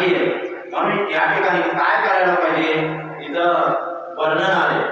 नाहीये. म्हणून या ठिकाणी काय करायला पाहिजे? इथं वर्णन आले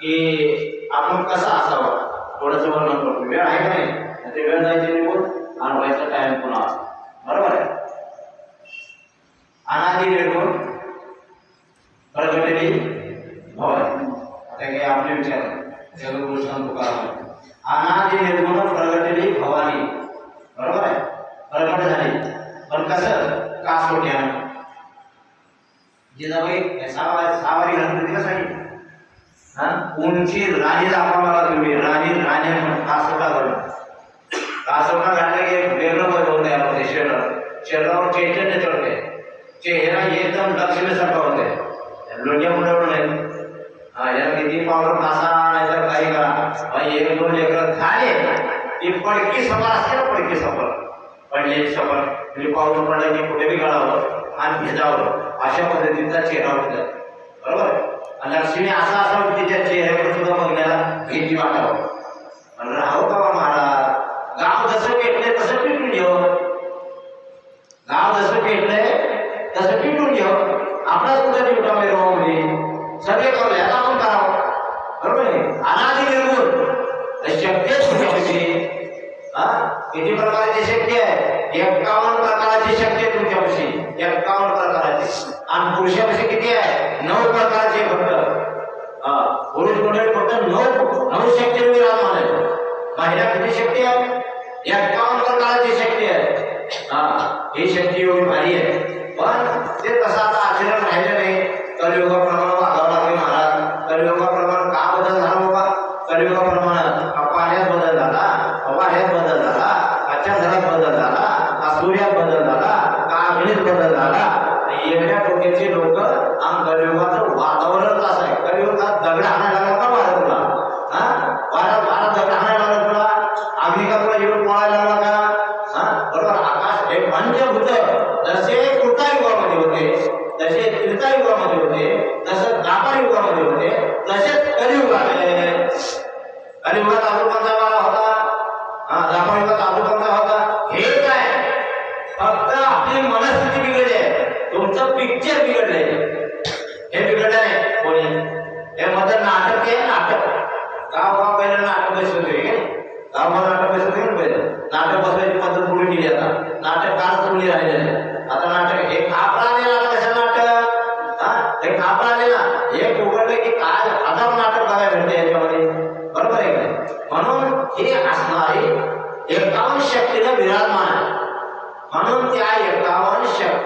की आपण कसं असावं? थोडंसं वर्णन करतो वेळ आहे का नाही? ते वेळ जायचे निघून आणि व्हायचा टाइम पुन्हा बरोबर आहे? अनादी रेडून प्रगटली भवन. आता काही आपले विचार. जगभूषण तुकाराम अनादी निर्गुण प्रगटली भवानी बरोबर आहे प्रगट झाली पण कसं कासोट्यानं जिजाबाई सहा सहावारी घालून दिलं सांगितलं हा राणी दाखवा मला तुम्ही. राणी राणी म्हणून कासोटा घालून. कासोटा घातलं की एक वेगळं वैभव तयार होते शरीरावर शरीरावर चैतन्य चढते. चेहरा एकदम लक्ष्मीसारखा होते. लोण्या बुडवलं नाही हा याला किती पावडर कासा नाही काही करा. एक दोन लेकर झाले. ती पडकी सफर असते ना पडकी सफर पडलेली सफर म्हणजे पाऊस पडला की कुठे बी गळावं आणि भिजावं अशा पद्धतीचा चेहरा होता. बरोबर? लक्ष्मी असा असा तिच्या चेहऱ्यावर सुद्धा बघण्याला भीती वाटावं आणि राहू का बा महाराज। गाव जसं पेटले तसं पिटून घेऊ गाव जसं पेटलंय तसं पिटून घेऊ आपलाच कुठे निवटा मिरवणे सगळे करू याचा आपण करावं बरोबर। अनादि निर्गुण शक्य किती प्रकारची शक्ती आहे एक्कावन्न प्रकारची आहे तुमच्यापाशी एक्कावन्न प्रकारची आणि पुरुषापाशी किती आहे नऊ प्रकारचे फक्त हा पुरुष मंडळी फक्त नऊ नऊ शक्ती विराजमान आहे बाहेर किती शक्ती आहे? एक्कावन्न प्रकारची शक्ती आहे. हा ही शक्ती एवढी भारी आहे. पण ते तसं आता आचरण राहिलं नाही. कलियुगाप्रमाणे वागावं लागले महाराज. कलियुगाप्रमाणे का बदल झाला बाबा? कलियुगाप्रमाणे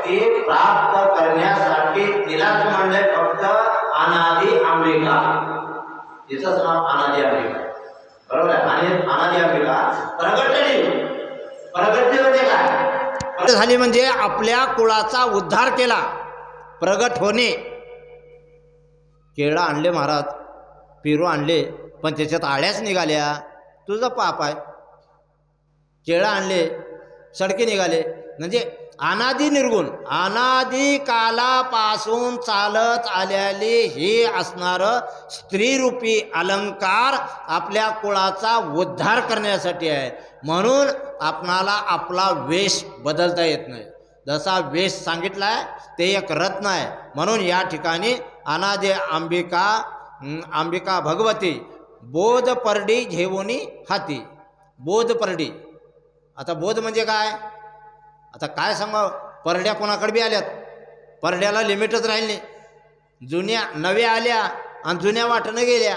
ते प्राप्त करण्यासाठी तिलाच म्हणलंय फक्त अनादी अमेरिका तिचंच नाव अनादी अमेरिका बरोबर आहे? आणि अनादी अंबिका प्रगटली. प्रगटली म्हणजे काय? झाली म्हणजे आपल्या कुळाचा उद्धार केला. प्रगट होणे. केळं आणले महाराज पेरू आणले पण त्याच्यात आळ्याच निघाल्या. तुझं पाप आहे. केळं आणले सडके निघाले. म्हणजे अनादी निर्गुण. अनादी कालापासून चालत आलेले हे असणारं स्त्रीरूपी अलंकार आपल्या कुळाचा उद्धार करण्यासाठी आहे म्हणून आपणाला आपला वेश बदलता येत नाही. जसा वेश सांगितला आहे ते एक रत्न आहे. म्हणून या ठिकाणी अनादे अंबिका अंबिका भगवती बोध परडी घेऊनी हाती. बोध परडी. आता बोध म्हणजे काय? आता काय सांगा परड्या कोणाकडे बी आल्यात? परड्याला लिमिटच राहील नाही. जुन्या नव्या आल्या आणि जुन्या वाटणं गेल्या.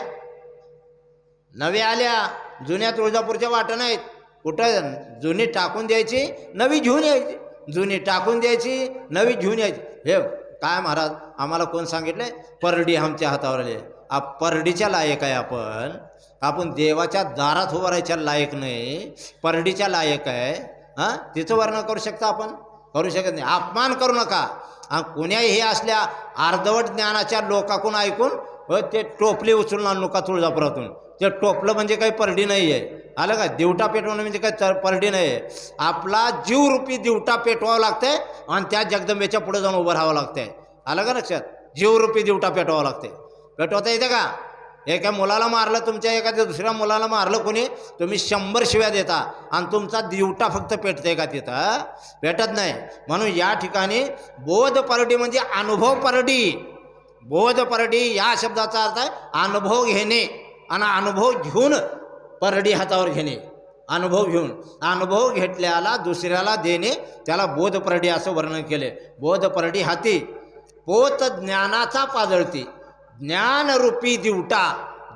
नव्या आल्या जुन्या तुळजापूरच्या वाटणं आहेत कुठं? जुनी टाकून द्यायची नवी घेऊन यायची. जुनी टाकून द्यायची नवी घेऊन यायची. हे काय महाराज आम्हाला कोण सांगितलं परडी आमच्या हातावर आली. आ आप परडीच्या लायक आहे आपण. आपण देवाच्या दारात उभारायच्या राहायच्या लायक नाही. परडीच्या लायक आहे. हां? तिचं वर्णन करू शकता आपण? करू शकत नाही. अपमान करू नका. कोण्याही कुण्याही हे असल्या अर्धवट ज्ञानाच्या लोकाकून ऐकून हो, ते टोपले उचलून आणू तुळजापुरातून. ते टोपलं म्हणजे काही परडी नाही आहे आलं का? दिवटा पेटवणं म्हणजे काही तर परडी नाही आहे आपला जीवरूपी दिवटा पेटवावं लागतंय आणि त्या जगदंबेच्या पुढे जाऊन उभं राहावं लागतंय. आलं का लक्षात? जीवरूपी दिवटा पेटवावं लागते पेटवता येते का? एका मुलाला मारलं तुमच्या एखाद्या दुसऱ्या मुलाला मारलं कोणी तुम्ही शंभर शिव्या देता आणि तुमचा दिवटा फक्त पेटते का तिथं? पेटत नाही. म्हणून या ठिकाणी बोध परडी म्हणजे अनुभव परडी. बोध परडी या शब्दाचा अर्थ आहे अनुभव घेणे आणि अनुभव घेऊन परडी हातावर घेणे. अनुभव घेऊन. अनुभव घेतल्याला दुसऱ्याला देणे त्याला बोध परडी असं वर्णन केले. बोध परडी हाती. पोत ज्ञानाचा पाजळती ज्ञानरूपी दिवटा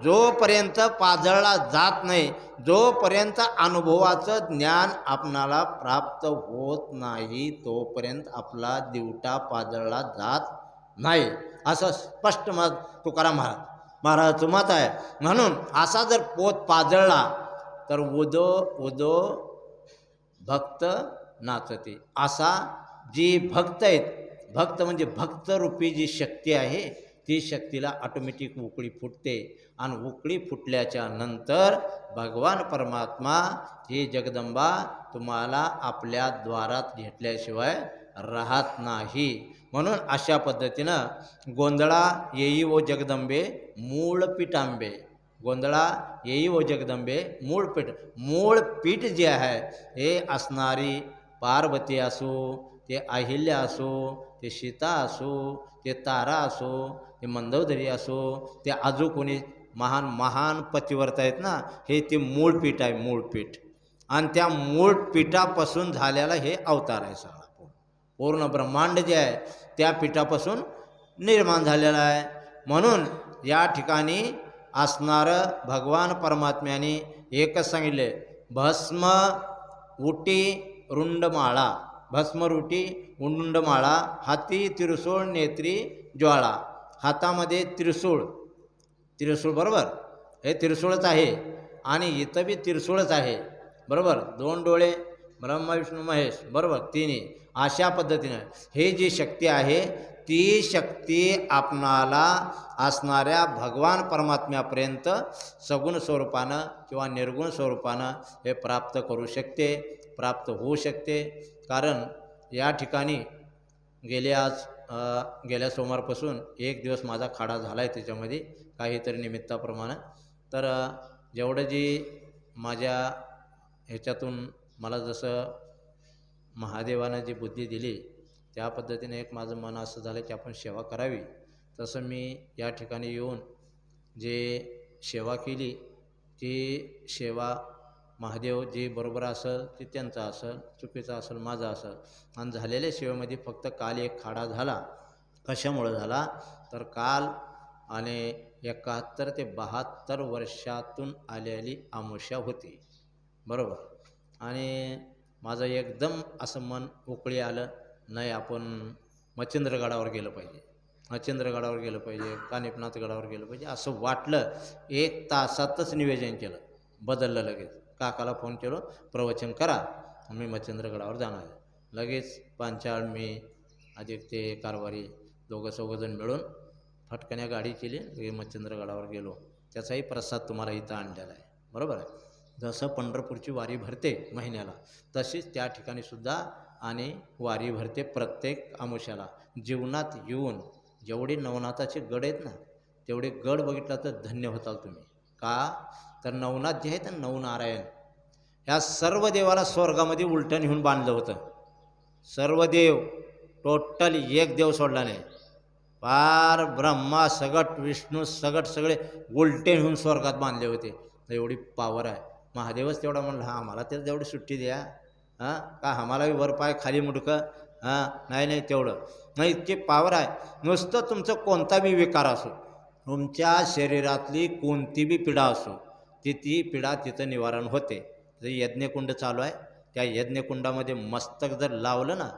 जोपर्यंत पाजळला जात नाही जोपर्यंत अनुभवाचं ज्ञान आपणाला प्राप्त होत नाही तोपर्यंत आपला दिवटा पाजळला जात नाही. असं स्पष्ट मत तुकाराम महाराज महाराजाचं मत आहे. म्हणून असा जर पोत पाजळला तर उदो उदो भक्त नाचते. असा जी भक्त आहेत भक्त म्हणजे भक्तरूपी जी शक्ती आहे ती शक्तीला ऑटोमॅटिक उकळी फुटते. आणि उकळी फुटल्याच्या नंतर भगवान परमात्मा ही जगदंबा तुम्हाला आपल्या द्वारात घेतल्याशिवाय राहत नाही. म्हणून अशा पद्धतीनं गोंधळा येई व जगदंबे मूळ पिठांबे. गोंधळा येई व जगदंबे मूळ पीठ. मूळ पीठ जे आहे हे असणारी पार्वती असो ते अहिल्या असो ते सीता असो ते तारा असो ते मंदोदरी असो ते आजू कोणी महान महान पतिवर्त आहेत ना हे ते मूळ पीठ आहे मूळ पीठ. आणि त्या मूळ पीठापासून झालेला हे अवतार आहे सगळा. पूर्ण. पूर्ण ब्रह्मांड जे आहे त्या पीठापासून निर्माण झालेलं आहे. म्हणून या ठिकाणी असणारं भगवान परमात्म्याने एकच सांगितले भस्म उटी रुंडमाळा. भस्मरुटी उंडमाळा हाती त्रिसूळ नेत्री ज्वाळा. हातामध्ये त्रिसूळ. त्रिसूळ बरोबर? हे त्रिसूळच आहे. आणि इथं बी त्रिसूळच आहे. बरोबर? दोन डोळे ब्रह्मविष्णू महेश. बरोबर? तिन्ही. अशा पद्धतीनं. हे जी शक्ती आहे ती शक्ती आपणाला असणाऱ्या भगवान परमात्म्यापर्यंत सगुण स्वरूपानं किंवा निर्गुण स्वरूपानं हे प्राप्त करू शकते प्राप्त होऊ शकते. कारण या ठिकाणी गेल्या आज गेल्या सोमवारपासून एक दिवस माझा खाडा झाला आहे त्याच्यामध्ये काहीतरी निमित्ताप्रमाणे. तर जेवढं जी माझ्या ह्याच्यातून मला जसं महादेवानं जी बुद्धी दिली त्या पद्धतीने एक माझं मन असं झालं की आपण सेवा करावी. तसं मी या ठिकाणी येऊन जे सेवा केली ती सेवा महादेव जे बरोबर असेल ते त्यांचं असेल चुकीचं असेल माझं असेल. आणि झालेल्या सेवेमध्ये फक्त काल एक खाडा झाला. कशामुळं झाला? तर काल आणि एकाहत्तर ते बहात्तर वर्षातून आलेली आमुष्या होती. बरोबर? आणि माझं एकदम असं मन उकळी आलं नाही आपण मच्छिंद्रगडावर गेलं पाहिजे. मच्छिंद्रगडावर गेलं पाहिजे कानिपनाथ गडावर गेलं पाहिजे असं वाटलं. एक तासातच निवेदन केलं. बदललं लगेच. काकाला फोन केलो प्रवचन करा. मी मच्छिंद्रगडावर जाणार आहे. लगेच पांचाळ मी अधिक ते कारवारी दोघं चौघंजण मिळून फटकण्या गाडी केली लगेच मच्छिंद्रगडावर गेलो. त्याचाही प्रसाद तुम्हाला इथं आणलेला आहे. बरोबर आहे? जसं पंढरपूरची वारी भरते महिन्याला तशीच त्या ठिकाणी सुद्धा आणि वारी भरते प्रत्येक आमुष्याला. जीवनात येऊन जेवढे नवनाथाचे गड आहेत ना तेवढे गड बघितला तर धन्य होताल तुम्ही. का? तर नवनाथ जे आहेत नवनारायण. ह्या सर्व देवाला स्वर्गामध्ये उलटं नेऊन बांधलं होतं. सर्व देव टोटल एक देव सोडला नाही. पार ब्रह्मा सगट विष्णू सगट सगळे उलटे नेऊन स्वर्गात बांधले होते. तर एवढी पावर आहे. महादेवच तेवढा म्हणला हां आम्हाला तर तेवढी सुट्टी द्या. हां? का आम्हाला वर पाय खाली मुडकं? हां? नाही नाही तेवढं. नाही इतकी पावर आहे. नुसतं तुमचं कोणता बी विकार असो तुमच्या शरीरातली कोणती बी पिढा असो ती ती पिढा तिथं निवारण होते. जे यज्ञकुंड चालू आहे त्या यज्ञकुंडामध्ये मस्तक जर लावलं ना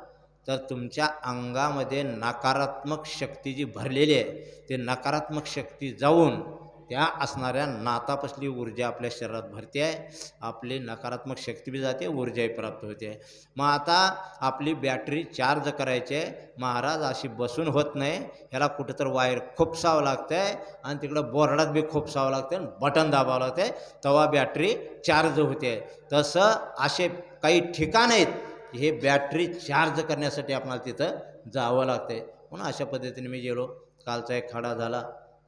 तर तुमच्या अंगामध्ये नकारात्मक शक्ती जी भरलेली आहे ते नकारात्मक शक्ती जाऊन त्या असणाऱ्या नातापासली ऊर्जा आपल्या शरीरात भरते आहे. आपली नकारात्मक शक्ती बी जाते ऊर्जाही प्राप्त होते. आहे मग आता आपली बॅटरी चार्ज करायची आहे. महाराज अशी बसून होत नाही. ह्याला कुठंतरी वायर खोपसावं लागतं आहे आणि तिकडं बोर्डात बी खोपसावं लागतं आणि बटन दाबावं लागतं आहे तेव्हा बॅटरी चार्ज होते. तसं असे काही ठिकाण आहेत हे बॅटरी चार्ज करण्यासाठी आपल्याला तिथं जावं लागतं आहे म्हणून अशा पद्धतीने मी गेलो. कालचा एक खडा झाला.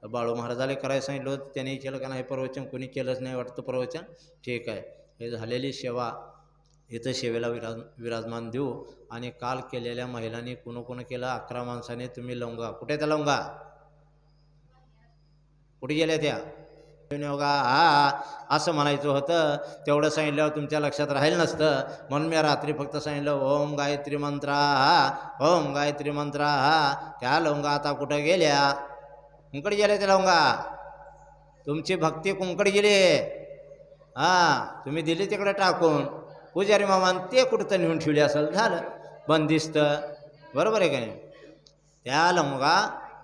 बाळू महाराजाला करायला सांगितलं होतं. त्यांनी केलं का नाही प्रवचन कोणी केलंच नाही वाटतं प्रवचन? ठीक आहे. हे झालेली सेवा इथं सेवेला विराज विराजमान देऊ. आणि काल केलेल्या महिलांनी कुणं कुणं केलं? अकरा माणसाने तुम्ही लवंगा. कुठे त्या लवंगा? कुठे गेल्या त्या? योगा हा असं म्हणायचं होतं. तेवढं सांगितल्यावर तुमच्या लक्षात राहील नसतं. म्हणून मी रात्री फक्त सांगितलं ओम गायत्री मंत्रा हा ओम गायत्री मंत्रा हा त्या लवंगा आता कुठं गेल्या? कुंकड गेल्या त्या लवंगा तुमची भक्ती कुंकड गेली. हां तुम्ही दिली तिकडे टाकून. पुजारी मामान ते कुठं तर नेऊन ठेवले असेल झालं. बंदिस्त. बरोबर आहे का नाही? त्या लवंगा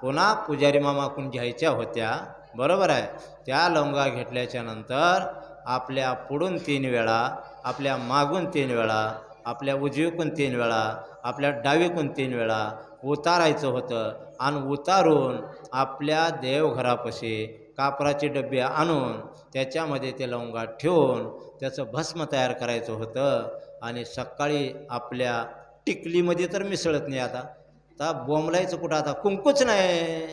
पुन्हा पुजारी मामाकडून घ्यायच्या होत्या. बरोबर आहे. त्या लवंगा घेतल्याच्या नंतर आपल्या पुढून तीन वेळा आपल्या मागून तीन वेळा आपल्या उजवीकून तीन वेळा आपल्या डावीकून तीन वेळा उतारायचं होतं आणि उतारून आपल्या देवघरापाशी कापराचे डबे आणून त्याच्यामध्ये ते लवंगा ठेवून त्याचं भस्म तयार करायचं होतं. आणि सकाळी आपल्या टिकलीमध्ये तर मिसळत नाही आता. आता बोंबलायचं कुठं? आता कुंकूच नाही.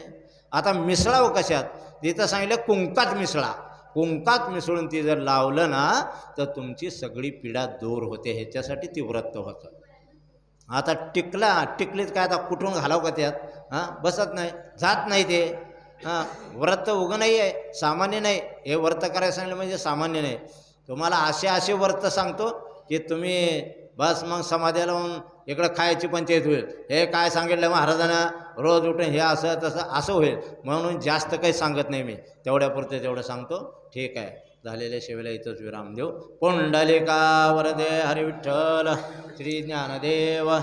आता मिसळावं कशात? तिथं सांगितलं कुंकात मिसळा. कुंकात मिसळून ती जर लावलं ना तर तुमची सगळी पीडा दूर होते. ह्याच्यासाठी ती व्रत होतं. आता टिकला टिकलीत काय आता कुठून घालावं का त्यात? हां? बसत नाही. जात नाही ते. हां? व्रत उगं नाही आहे. सामान्य नाही. हे व्रत करायला सांगितलं म्हणजे सामान्य नाही. तुम्हाला असे असे व्रत सांगतो की तुम्ही बस मग समाध्याला लावून इकडं खायची पंचायत होईल. हे काय सांगितलं महाराजांना? रोज उठून हे असं तसं असं होईल. म्हणून जास्त काही सांगत नाही मी. तेवढ्यापुरते तेवढं सांगतो. ठीक आहे. झालेल्या शेवेला इथंच विराम देऊ. पुंडलिका वरदे हरिविठ्ठल श्री ज्ञानदेव.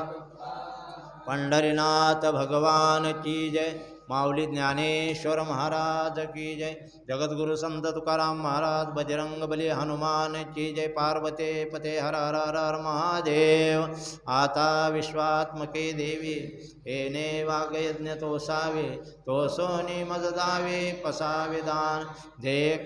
पंढरीनाथ भगवान की जय. माऊली ज्ञानेश्वर महाराज की जय. जगद्गुरु संत तुकाराम महाराज बजरंग बली हनुमान की जय. पार्वते पते हर हर हर हर महादेव. आता विश्वात्मके देवी येणे वागयज्ञ तोसावे तोसोनी सोनी मजदावे पसावे दान.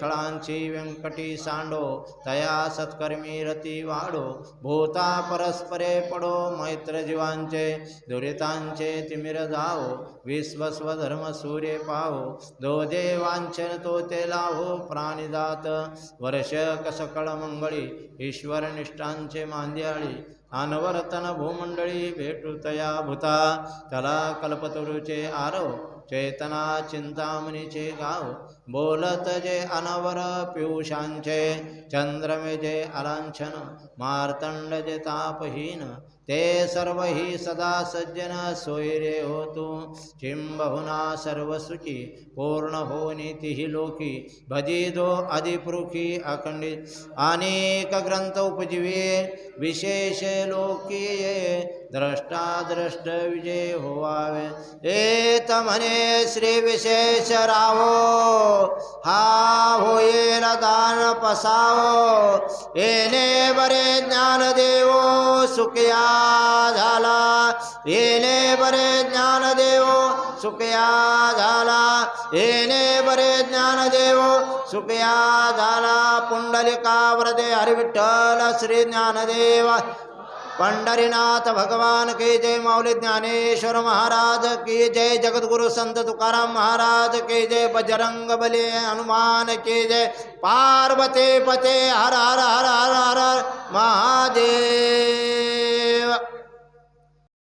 खळांची व्यंकटी सांडो तया सत्कर्मी रती वाढो भूता परस्परे पडो मैत्र जीवांचे दुरितांचे तिमिर जावो. विश्वस्वधर धर्म सूर्य पाहो दो देवांचन तो ते लाहो प्राणिदात वर्ष कसकळ मंगळी ईश्वर निष्ठांचे मांद्याळी. अनवर्तन भूमंडळी भेटू तया भूता. तला कल्पतरुचे आरव चेतना चिंतामणीचे गाव. बोलत जे अनवर पियुषांचे चंद्रमे जे अलांछन मार्तंड जे तापहीन. ते सर्व ही सदा सज्जन सोयरे होतो। चिंबहुना सर्वसुखी पूर्ण हो नीतीही लोकी। भजिदो अधिपृखी अखंडित अनेक ग्रंथ उपजीवे विशेष लोकीये। द्रष्टा द्रष्ट विजय होवावे। एत म्हणे श्री विशेष राहो हा होईल दान पसावो येणे बरे ज्ञान देवो सुखया झाला। येणे बरे ज्ञान देवो सुखया झाला। येणे बरे ज्ञान देवो सुखया झाला। पुंडलिका व्रदे हरिविठ्ठल श्री ज्ञानदेव। पंढरीनाथ भगवान की जय माऊली ज्ञानेश्वर महाराज की जय जगद्गुरु संत तुकाराम महाराज की जय बजरंग बली हनुमान की जय पार्वती पते हर हर हर हर हर महादेव।